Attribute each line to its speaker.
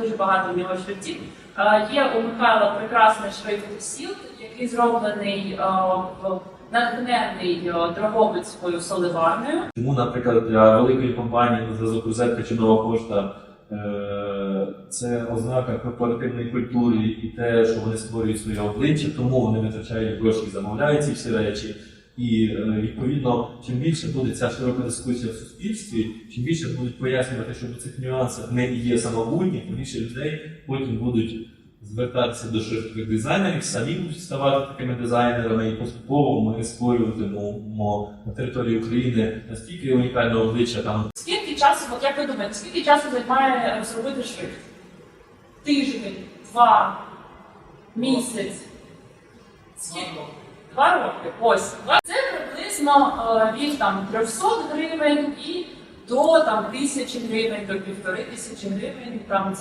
Speaker 1: дуже багато в нього шрифтів. Е, Є у Михайла прекрасний шрифт Сілд, який зроблений е, в натхнений е, Дрогобицькою соливарнею.
Speaker 2: Тому, наприклад, для великої компанії на зв'язок розетка чи нова пошта це ознака корпоративної культури і те, що вони створюють своє обличчя, тому вони витрачають гроші і замовляють ці всі речі. І е, відповідно, чим більше буде ця широка дискусія в суспільстві, чим більше будуть пояснювати, що в цих нюансах не є самобутні, тим більше людей потім будуть звертатися до шрифтових дизайнерів, самі будуть ставати такими дизайнерами, і поступово ми створюватимемо на території України настільки унікальне обличчя там
Speaker 1: Скільки часу, от як ви думаєте, скільки часу займає розробити шрифт? Тиждень, два, місяць. Скільки? Два роки. Ось. Це приблизно е, від там 300 гривень і до там тисячі гривень, до півтори тисячі гривень. Там